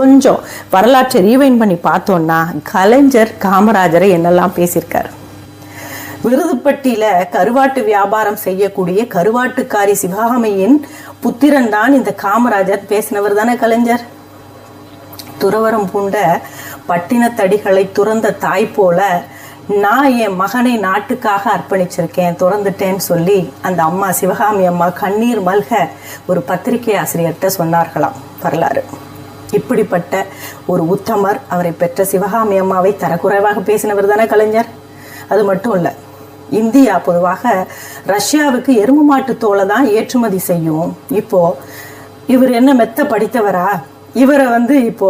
கொஞ்சம் வரலாற்றை ரீவைன் பண்ணி பார்த்தோம்னா கலைஞர் காமராஜரை என்னெல்லாம் பேசியிருக்காரு? விருதுப்பட்டியில கருவாட்டு வியாபாரம் செய்யக்கூடிய கருவாட்டுக்காரி சிவகாமியின் புத்திரன் தான் இந்த காமராஜர். பேசினவர் தானே கலைஞர்? துறவரம் பூண்ட பட்டினத்தடிகளை துறந்த தாய் போல நான் என் மகனை நாட்டுக்காக அர்ப்பணிச்சிருக்கேன் துறந்துட்டேன்னு சொல்லி அந்த அம்மா சிவகாமி அம்மா கண்ணீர் மல்க ஒரு பத்திரிகை ஆசிரியர்கிட்ட சொன்னார்களாம் வரலாறு. இப்படிப்பட்ட ஒரு உத்தமர் அவரை பெற்ற சிவகாமி அம்மாவை தரக்குறைவாக பேசினவர் தானே கலைஞர்? அது மட்டும் இல்லை இந்தியா பொதுவாக ரஷ்யாவுக்கு எரும மாட்டு தோலை தான் ஏற்றுமதி செய்யும். இப்போ இவர் என்ன மெத்த படித்தவரா? இவரை வந்து இப்போ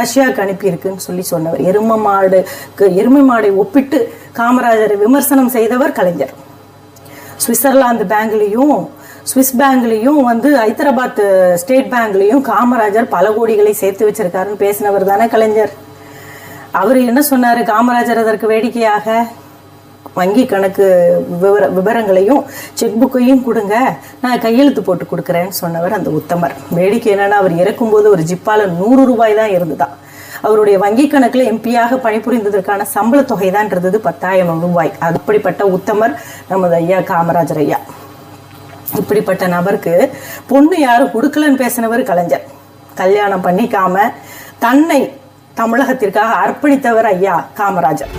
ரஷ்யாவுக்கு அனுப்பியிருக்குன்னு சொல்லி சொன்னவர். எரும மாடுக்கு எருமை மாடை ஒப்பிட்டு காமராஜரை விமர்சனம் செய்தவர் கலைஞர். சுவிட்சர்லாந்து பேங்க்லேயும் சுவிஸ் பேங்க்லையும் வந்து ஹைதராபாத் ஸ்டேட் பேங்க்லையும் காமராஜர் பல கோடிகளை சேர்த்து வச்சிருக்காருன்னு பேசினவர் தானே கலைஞர்? அவர் என்ன சொன்னார்? காமராஜர் அதற்கு வேடிக்கையாக வங்கி கணக்கு விவர விவரங்களையும் செக் புக்கையும் கொடுங்க. நான் கையெழுத்து போட்டு கொடுக்குறேன்னு சொன்னவர் அந்த உத்தமர். வேடிக்கை என்னன்னா அவர் இறக்கும்போது ஒரு ஜிப்பால நூறு ரூபாய் தான் இருந்துதான் அவருடைய வங்கி கணக்கில் எம்பியாக பணிபுரிந்ததற்கான சம்பள தொகை தான் இருந்தது பத்தாயிரம் ரூபாய். அப்படிப்பட்ட உத்தமர் நமது ஐயா காமராஜர் ஐயா. இப்படிப்பட்ட நபருக்கு பொண்ணு யாரும் கொடுக்கலன்னு பேசினவர் கலைஞர். கல்யாணம் பண்ணிக்காம தன்னை தமிழகத்திற்காக அர்ப்பணித்தவர் ஐயா காமராஜர்.